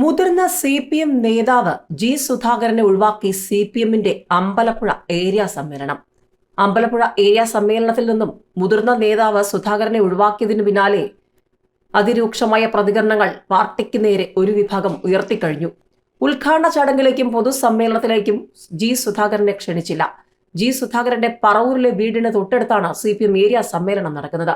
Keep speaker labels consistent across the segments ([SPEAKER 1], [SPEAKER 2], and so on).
[SPEAKER 1] മുതിർന്ന C P M നേതാവ് G സുധാകരനെ ഒഴിവാക്കി സി പി എമ്മിന്റെ അമ്പലപ്പുഴ ഏരിയ സമ്മേളനം. അമ്പലപ്പുഴ ഏരിയ സമ്മേളനത്തിൽ നിന്നും മുതിർന്ന നേതാവ് സുധാകരനെ ഒഴിവാക്കിയതിനു പിന്നാലെ അതിരൂക്ഷമായ പ്രതികരണങ്ങൾ പാർട്ടിക്ക് നേരെ ഒരു വിഭാഗം ഉയർത്തിക്കഴിഞ്ഞു. ഉദ്ഘാടന ചടങ്ങിലേക്കും പൊതുസമ്മേളനത്തിലേക്കും ജി സുധാകരനെ ക്ഷണിച്ചില്ല. ജി സുധാകരന്റെ പറവൂരിലെ വീടിന് തൊട്ടടുത്താണ് സി പി എം ഏരിയ സമ്മേളനം നടക്കുന്നത്.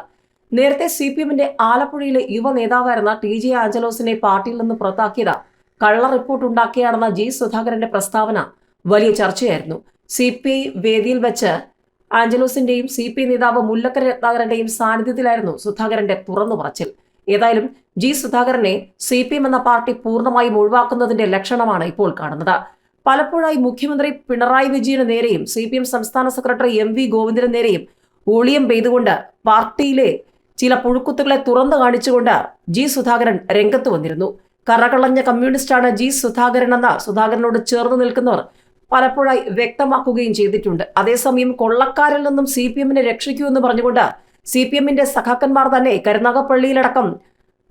[SPEAKER 1] നേരത്തെ സി പി എമ്മിന്റെ ആലപ്പുഴയിലെ യുവ നേതാവായിരുന്ന ടി ജെ ആഞ്ചലോസിനെ പാർട്ടിയിൽ നിന്ന് പുറത്താക്കിയത് കള്ള റിപ്പോർട്ട് ഉണ്ടാക്കിയാണെന്ന ജി സുധാകരന്റെ പ്രസ്താവന വലിയ ചർച്ചയായിരുന്നു. സി പി ഐ വേദിയിൽ വെച്ച് ആഞ്ചലോസിന്റെയും സി പി നേതാവ് മുല്ലക്കര രത്നാകരന്റെയും സാന്നിധ്യത്തിലായിരുന്നു സുധാകരന്റെ തുറന്നു പറച്ചിൽ. ഏതായാലും ജി സുധാകരനെ സി പി എം എന്ന പാർട്ടി പൂർണമായും ഒഴിവാക്കുന്നതിന്റെ ലക്ഷണമാണ് ഇപ്പോൾ കാണുന്നത്. പലപ്പോഴായി മുഖ്യമന്ത്രി പിണറായി വിജയന് നേരെയും സി പി എം സംസ്ഥാന സെക്രട്ടറി എം വി ഗോവിന്ദന് നേരെയും ഊളിയം പെയ്തുകൊണ്ട് പാർട്ടിയിലെ ചില പുഴുക്കുത്തുകളെ തുറന്നു കാണിച്ചുകൊണ്ട് ജി സുധാകരൻ രംഗത്ത് വന്നിരുന്നു. കറകളഞ്ഞ കമ്മ്യൂണിസ്റ്റാണ് ജി സുധാകരൻ എന്ന സുധാകരനോട് ചേർന്ന് നിൽക്കുന്നവർ പലപ്പോഴായി വ്യക്തമാക്കുകയും ചെയ്തിട്ടുണ്ട്. അതേസമയം കൊള്ളക്കാരിൽ നിന്നും സി പി എമ്മിനെ രക്ഷിക്കൂ എന്ന് പറഞ്ഞുകൊണ്ട് സി പി എമ്മിന്റെ സഖാക്കന്മാർ തന്നെ കരുനാഗപ്പള്ളിയിലടക്കം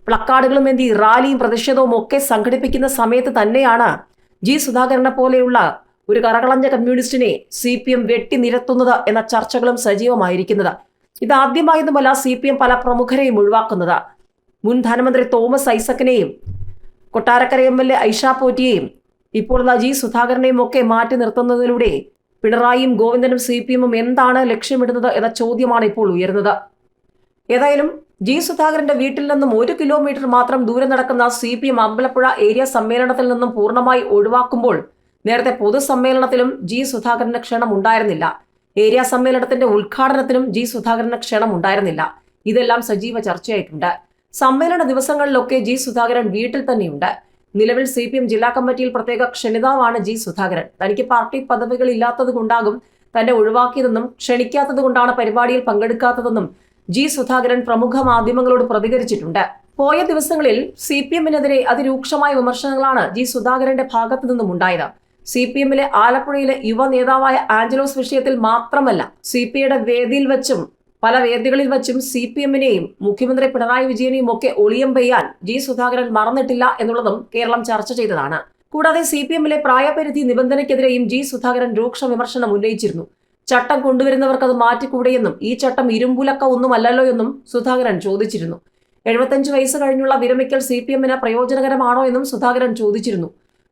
[SPEAKER 1] പ്ലക്കാർഡുകളും എന്തി റാലിയും പ്രതിഷേധവും ഒക്കെ സംഘടിപ്പിക്കുന്ന സമയത്ത് തന്നെയാണ് ജി സുധാകരനെ പോലെയുള്ള ഒരു കറകളഞ്ഞ കമ്മ്യൂണിസ്റ്റിനെ സി പി എം വെട്ടി നിരത്തുന്നത് എന്ന ചർച്ചകളും സജീവമായിരിക്കുന്നത്. ഇതാദ്യമായൊന്നുമല്ല സി പി എം പല പ്രമുഖരെയും ഒഴിവാക്കുന്നത്. മുൻ ധനമന്ത്രി Thomas ഐസക്കിനെയും Kottarakkara M L A Aisha പോറ്റിയെയും ഇപ്പോൾ ജി സുധാകരനെയും ഒക്കെ മാറ്റി നിർത്തുന്നതിലൂടെ പിണറായിയും ഗോവിന്ദനും സി പി എമ്മും എന്താണ് ലക്ഷ്യമിടുന്നത് എന്ന ചോദ്യമാണ് ഇപ്പോൾ ഉയരുന്നത്. ഏതായാലും ജി സുധാകരന്റെ വീട്ടിൽ നിന്നും ഒരു കിലോമീറ്റർ മാത്രം ദൂരെ നടക്കുന്ന C P M Ambalappuzha area സമ്മേളനത്തിൽ നിന്നും പൂർണമായി ഒഴിവാക്കുമ്പോൾ നേരത്തെ പൊതുസമ്മേളനത്തിലും ജി സുധാകരന് ക്ഷണം ഉണ്ടായിരുന്നില്ല. ഏരിയ സമ്മേളനത്തിന്റെ ഉദ്ഘാടനത്തിനും ജി സുധാകരന് ക്ഷണം ഉണ്ടായിരുന്നില്ല. ഇതെല്ലാം സജീവ ചർച്ചയായിട്ടുണ്ട്. സമ്മേളന ദിവസങ്ങളിലൊക്കെ ജി സുധാകരൻ വീട്ടിൽ തന്നെയുണ്ട്. നിലവിൽ സി പി എം ജില്ലാ കമ്മിറ്റിയിൽ പ്രത്യേക ക്ഷണിതാവാണ് ജി സുധാകരൻ. തനിക്ക് പാർട്ടി പദവികൾ ഇല്ലാത്തത് കൊണ്ടാകും തന്നെ ഒഴിവാക്കിയതെന്നും ക്ഷണിക്കാത്തത് കൊണ്ടാണ് പരിപാടിയിൽ പങ്കെടുക്കാത്തതെന്നും ജി സുധാകരൻ പ്രമുഖ മാധ്യമങ്ങളോട് പ്രതികരിച്ചിട്ടുണ്ട്. പോയ ദിവസങ്ങളിൽ സി പി എമ്മിനെതിരെ അതിരൂക്ഷമായ വിമർശനങ്ങളാണ് ജി സുധാകരന്റെ ഭാഗത്തു നിന്നും ഉണ്ടായത്. സി പി എമ്മിലെ ആലപ്പുഴയിലെ യുവ നേതാവായ ആഞ്ചലോസ് വിഷയത്തിൽ മാത്രമല്ല സി പി ഐയുടെ വേദിയിൽ വെച്ചും പല വേദികളിൽ വെച്ചും സി പി എമ്മിനെയും മുഖ്യമന്ത്രി പിണറായി വിജയനെയും ഒക്കെ ഒളിയം പെയ്യാൻ ജി സുധാകരൻ മറന്നിട്ടില്ല എന്നുള്ളതും കേരളം ചർച്ച ചെയ്തതാണ്. കൂടാതെ സി പി എമ്മിലെ പ്രായപരിധി നിബന്ധനയ്ക്കെതിരെയും ജി സുധാകരൻ രൂക്ഷ വിമർശനം ഉന്നയിച്ചിരുന്നു. ചട്ടം കൊണ്ടുവരുന്നവർക്ക് അത് മാറ്റിക്കൂടെയെന്നും ഈ ചട്ടം ഇരുമ്പുലക്ക ഒന്നുമല്ലല്ലോ എന്നും സുധാകരൻ ചോദിച്ചിരുന്നു. എഴുപത്തഞ്ച് വയസ്സ് കഴിഞ്ഞുള്ള വിരമിക്കൽ സി പി എമ്മിന് പ്രയോജനകരമാണോ എന്നും സുധാകരൻ ചോദിച്ചിരുന്നു.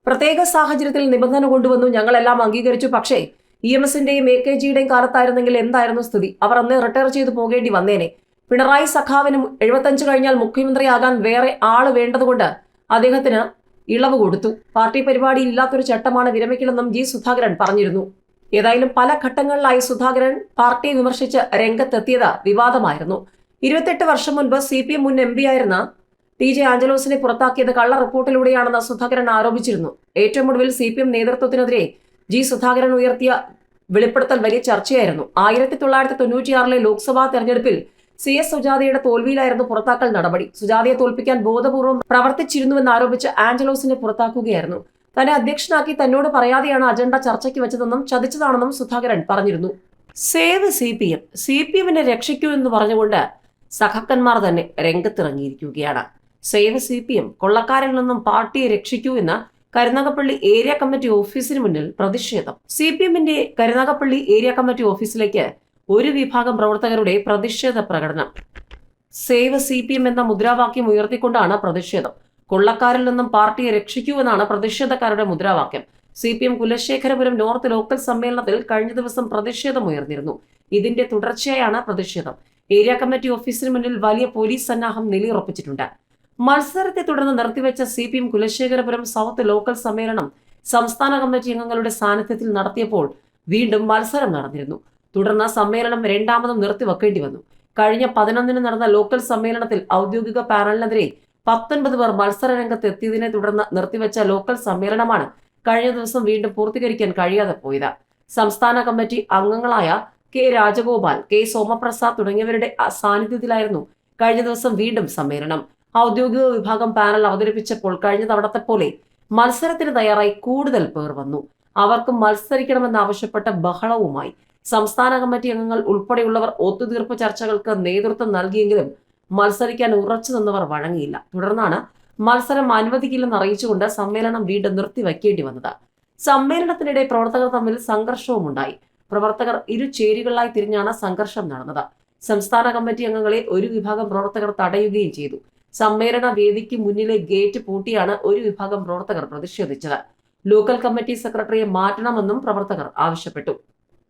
[SPEAKER 1] പ്രത്യേക സാഹചര്യത്തിൽ നിബന്ധന കൊണ്ടുവന്നു. ഞങ്ങളെല്ലാം അംഗീകരിച്ചു. പക്ഷേ ഇ എം എസിന്റെയും എ കെ ജിയുടെയും കാലത്തായിരുന്നെങ്കിൽ എന്തായിരുന്നു സ്ഥിതി? അവർ അന്ന് റിട്ടയർ ചെയ്തു പോകേണ്ടി വന്നേനെ. പിണറായി സഖാവിനും എഴുപത്തഞ്ച് കഴിഞ്ഞാൽ മുഖ്യമന്ത്രിയാകാൻ വേറെ ആൾ വേണ്ടതുകൊണ്ട് അദ്ദേഹത്തിന് ഇളവ് കൊടുത്തു. പാർട്ടി പരിപാടി ഇല്ലാത്തൊരു ചട്ടമാണ് വിരമിക്കലെന്നും ജി സുധാകരൻ പറഞ്ഞിരുന്നു. ഏതായാലും പല ഘട്ടങ്ങളിലായി സുധാകരൻ പാർട്ടിയെ വിമർശിച്ച് രംഗത്തെത്തിയത് വിവാദമായിരുന്നു. ഇരുപത്തെട്ട് വർഷം മുൻപ് സി പി എം മുൻ എം പി ആയിരുന്ന ടി ജെ ആഞ്ചലോസിനെ പുറത്താക്കിയത് കള്ള റിപ്പോർട്ടിലൂടെയാണെന്ന് സുധാകരൻ ആരോപിച്ചിരുന്നു. ഏറ്റവും ഒടുവിൽ സി പി എം നേതൃത്വത്തിനെതിരെ ജി സുധാകരൻ ഉയർത്തിയ വെളിപ്പെടുത്തൽ വലിയ ചർച്ചയായിരുന്നു. ആയിരത്തി തൊള്ളായിരത്തി തൊണ്ണൂറ്റിയാറിലെ ലോക്സഭാ തെരഞ്ഞെടുപ്പിൽ സി എസ് സുജാതയുടെ തോൽവിയിലായിരുന്നു പുറത്താക്കൽ നടപടി. സുജാതയെ തോൽപ്പിക്കാൻ ബോധപൂർവം പ്രവർത്തിച്ചിരുന്നുവെന്ന് ആരോപിച്ച് ആഞ്ചലോസിനെ പുറത്താക്കുകയായിരുന്നു. തന്നെ അധ്യക്ഷനാക്കി തന്നോട് പറയാതെയാണ് അജണ്ട ചർച്ചയ്ക്ക് വെച്ചതെന്നും ചതിച്ചതാണെന്നും സുധാകരൻ പറഞ്ഞിരുന്നു. Save C P M C P എമ്മിനെ രക്ഷിക്കൂ എന്ന് പറഞ്ഞുകൊണ്ട് സഖാക്കന്മാർ തന്നെ രംഗത്തിറങ്ങിയിരിക്കുകയാണ്. സേവ് സി പി എം കൊള്ളക്കാരിൽ നിന്നും പാർട്ടിയെ രക്ഷിക്കൂ എന്ന് കരുനാഗപ്പള്ളി ഏരിയ കമ്മിറ്റി ഓഫീസിന് മുന്നിൽ പ്രതിഷേധം. സി പി എമ്മിന്റെ കരുനാഗപ്പള്ളി ഏരിയ കമ്മിറ്റി ഓഫീസിലേക്ക് ഒരു വിഭാഗം പ്രവർത്തകരുടെ പ്രതിഷേധ പ്രകടനം. സേവ സി പി എം എന്ന മുദ്രാവാക്യം ഉയർത്തിക്കൊണ്ടാണ് പ്രതിഷേധം. കൊള്ളക്കാരിൽ നിന്നും പാർട്ടിയെ രക്ഷിക്കൂ എന്നാണ് പ്രതിഷേധക്കാരുടെ മുദ്രാവാക്യം. C P M Kulasekharapuram north local സമ്മേളനത്തിൽ കഴിഞ്ഞ ദിവസം പ്രതിഷേധം ഉയർന്നിരുന്നു. ഇതിന്റെ തുടർച്ചയായാണ് പ്രതിഷേധം. ഏരിയ കമ്മിറ്റി ഓഫീസിന് മുന്നിൽ വലിയ പോലീസ് സന്നാഹം നിലയുറപ്പിച്ചിട്ടുണ്ട്. മത്സരത്തെ തുടർന്ന് നിർത്തിവെച്ച C P M Kulasekharapuram south local സമ്മേളനം സംസ്ഥാന കമ്മിറ്റി അംഗങ്ങളുടെ സാന്നിധ്യത്തിൽ നടത്തിയപ്പോൾ വീണ്ടും മത്സരം നടന്നിരുന്നു. തുടർന്ന് സമ്മേളനം രണ്ടാമതും നിർത്തിവെക്കേണ്ടി വന്നു. കഴിഞ്ഞ പതിനൊന്നിന് നടന്ന ലോക്കൽ സമ്മേളനത്തിൽ ഔദ്യോഗിക പാനലിനെതിരെ പത്തൊൻപത് പേർ മത്സര രംഗത്ത് എത്തിയതിനെ തുടർന്ന് നിർത്തിവെച്ച ലോക്കൽ സമ്മേളനമാണ് കഴിഞ്ഞ ദിവസം വീണ്ടും പൂർത്തീകരിക്കാൻ കഴിയാതെ പോയത്. സംസ്ഥാന കമ്മിറ്റി അംഗങ്ങളായ കെ രാജഗോപാൽ കെ സോമപ്രസാദ് തുടങ്ങിയവരുടെ സാന്നിധ്യത്തിലായിരുന്നു കഴിഞ്ഞ ദിവസം വീണ്ടും സമ്മേളനം. ഔദ്യോഗിക വിഭാഗം പാനൽ അവതരിപ്പിച്ചപ്പോൾ കഴിഞ്ഞ തവണത്തെ പോലെ മത്സരത്തിന് തയ്യാറായി കൂടുതൽ പേർ വന്നു. അവർക്ക് മത്സരിക്കണമെന്നാവശ്യപ്പെട്ട ബഹളവുമായി സംസ്ഥാന കമ്മിറ്റി അംഗങ്ങൾ ഉൾപ്പെടെയുള്ളവർ ഒത്തുതീർപ്പ് ചർച്ചകൾക്ക് നേതൃത്വം നൽകിയെങ്കിലും മത്സരിക്കാൻ ഉറച്ചു നിന്നവർ വഴങ്ങിയില്ല. തുടർന്നാണ് മത്സരം അനുവദിക്കില്ലെന്ന് അറിയിച്ചുകൊണ്ട് സമ്മേളനം വീണ്ടും നിർത്തിവെക്കേണ്ടി വന്നത്. സമ്മേളനത്തിനിടെ പ്രവർത്തകർ തമ്മിൽ സംഘർഷവും ഉണ്ടായി. പ്രവർത്തകർ ഇരു ചേരികളിലായി തിരിഞ്ഞാണ് സംഘർഷം നടന്നത്. സംസ്ഥാന കമ്മിറ്റി അംഗങ്ങളെ ഒരു വിഭാഗം പ്രവർത്തകർ തടയുകയും ചെയ്തു. സമ്മേളന വേദിക്ക് മുന്നിലെ ഗേറ്റ് പൂട്ടിയാണ് ഒരു വിഭാഗം പ്രവർത്തകർ പ്രതിഷേധിച്ചത്. ലോക്കൽ കമ്മിറ്റി സെക്രട്ടറിയെ മാറ്റണമെന്നും പ്രവർത്തകർ ആവശ്യപ്പെട്ടു.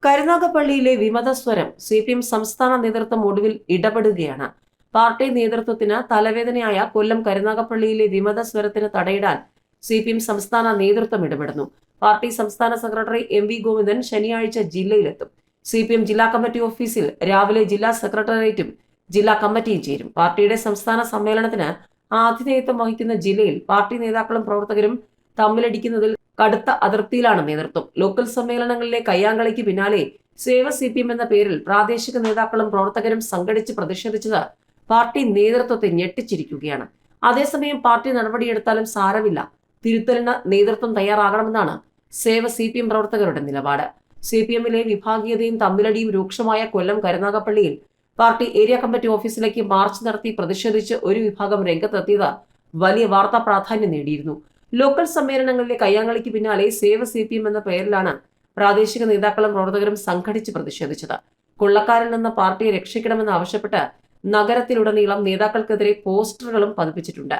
[SPEAKER 1] കരുനാഗപ്പള്ളിയിലെ വിമതസ്വരം സി പി എം സംസ്ഥാന നേതൃത്വം ഒടുവിൽ ഇടപെടുകയാണ്. പാർട്ടി നേതൃത്വത്തിന് തലവേദനയായ കൊല്ലം കരുനാഗപ്പള്ളിയിലെ വിമതസ്വരത്തിന് തടയിടാൻ സി പി എം സംസ്ഥാന നേതൃത്വം ഇടപെടുന്നു. പാർട്ടി സംസ്ഥാന സെക്രട്ടറി എം വി ഗോവിന്ദൻ ശനിയാഴ്ച ജില്ലയിലെത്തും. സി പി എം ജില്ലാ കമ്മിറ്റി ഓഫീസിൽ രാവിലെ ജില്ലാ സെക്രട്ടേറിയറ്റും ജില്ലാ കമ്മിറ്റിയും ചേരും. പാർട്ടിയുടെ സംസ്ഥാന സമ്മേളനത്തിന് ആതിഥേയത്വം വഹിക്കുന്ന ജില്ലയിൽ പാർട്ടി നേതാക്കളും പ്രവർത്തകരും തമ്മിലടിക്കുന്നതിൽ കടുത്ത അതിർത്തിയിലാണ് നേതൃത്വം. ലോക്കൽ സമ്മേളനങ്ങളിലെ കയ്യാങ്കളിക്ക് പിന്നാലെ സേവ സി പി എം എന്ന പേരിൽ പ്രാദേശിക നേതാക്കളും പ്രവർത്തകരും സംഘടിച്ച് പ്രതിഷേധിച്ചത് പാർട്ടി നേതൃത്വത്തെ ഞെട്ടിച്ചിരിക്കുകയാണ്. അതേസമയം പാർട്ടി നടപടിയെടുത്താലും സാരമില്ല. തിരുത്തലിന് നേതൃത്വം തയ്യാറാകണമെന്നാണ് സേവ സി പി എം പ്രവർത്തകരുടെ നിലപാട്. സി പി എമ്മിലെ വിഭാഗീയതയും തമ്മിലടിയും രൂക്ഷമായ കൊല്ലം കരുനാഗപ്പള്ളിയിൽ പാർട്ടി ഏരിയ കമ്മിറ്റി ഓഫീസിലേക്ക് മാർച്ച് നടത്തി പ്രതിഷേധിച്ച് ഒരു വിഭാഗം രംഗത്തെത്തിയത് വലിയ വാർത്താ പ്രാധാന്യം നേടിയിരുന്നു. ലോക്കൽ സമ്മേളനങ്ങളിലെ കയ്യാങ്കളിക്ക് പിന്നാലെ സേവ സി പി എം എന്ന പേരിലാണ് പ്രാദേശിക നേതാക്കളും പ്രവർത്തകരും സംഘടിച്ച് പ്രതിഷേധിച്ചത്. കൊള്ളക്കാരിൽ നിന്ന് പാർട്ടിയെ രക്ഷിക്കണമെന്ന് ആവശ്യപ്പെട്ട് നഗരത്തിലുടനീളം നേതാക്കൾക്കെതിരെ പോസ്റ്ററുകളും പതിപ്പിച്ചിട്ടുണ്ട്.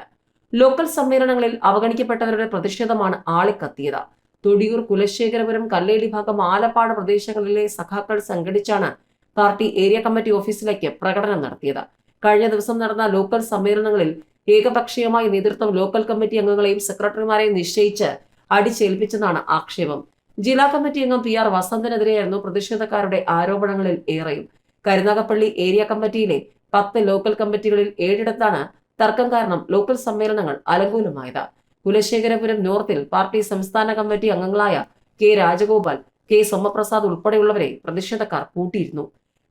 [SPEAKER 1] ലോക്കൽ സമ്മേളനങ്ങളിൽ അവഗണിക്കപ്പെട്ടവരുടെ പ്രതിഷേധമാണ് ആളിക്കത്തിയത്. തൊടിയൂർ കുലശേഖരപുരം കല്ലേലി ഭാഗം ആലപ്പാട് പ്രദേശങ്ങളിലെ സഖാക്കൾ സംഘടിച്ചാണ് പാർട്ടി ഏരിയ കമ്മിറ്റി ഓഫീസിലേക്ക് പ്രകടനം നടത്തിയത്. കഴിഞ്ഞ ദിവസം നടന്ന ലോക്കൽ സമ്മേളനങ്ങളിൽ ഏകപക്ഷീയമായി നേതൃത്വം ലോക്കൽ കമ്മിറ്റി അംഗങ്ങളെയും സെക്രട്ടറിമാരെയും നിശ്ചയിച്ച് അടിച്ചേൽപ്പിച്ചെന്നാണ് ആക്ഷേപം. ജില്ലാ കമ്മിറ്റി അംഗം പി ആർ വസന്തനെതിരെയായിരുന്നു പ്രതിഷേധക്കാരുടെ ആരോപണങ്ങളിൽ ഏറെയും. കരുനാഗപ്പള്ളി ഏരിയ കമ്മിറ്റിയിലെ പത്ത് ലോക്കൽ കമ്മിറ്റികളിൽ ഏഴിടത്താണ് തർക്കം കാരണം ലോക്കൽ സമ്മേളനങ്ങൾ അലങ്കൂലമായത്. കുലശേഖരപുരം നോർത്തിൽ പാർട്ടി സംസ്ഥാന കമ്മിറ്റി അംഗങ്ങളായ കെ രാജഗോപാൽ കെ സോമപ്രസാദ് ഉൾപ്പെടെയുള്ളവരെ പ്രതിഷേധക്കാർ കൂട്ടിയിരുന്നു.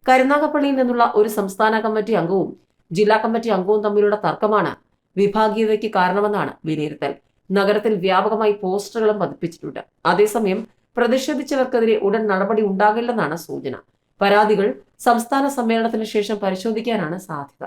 [SPEAKER 1] കരുനാഗപ്പള്ളിയിൽ നിന്നുള്ള ഒരു സംസ്ഥാന കമ്മിറ്റി അംഗവും ജില്ലാ കമ്മിറ്റി അംഗവും തമ്മിലുള്ള തർക്കമാണ് വിഭാഗീയതയ്ക്ക് കാരണമെന്നാണ് വിലയിരുത്തൽ. നഗരത്തിൽ വ്യാപകമായി പോസ്റ്ററുകളും പതിപ്പിച്ചിട്ടുണ്ട്. അതേസമയം പ്രതിഷേധിച്ചവർക്കെതിരെ ഉടൻ നടപടി ഉണ്ടാകില്ലെന്നാണ് സൂചന. പരാതികൾ സംസ്ഥാന സമ്മേളനത്തിന് ശേഷം പരിശോധിക്കാനാണ് സാധ്യത.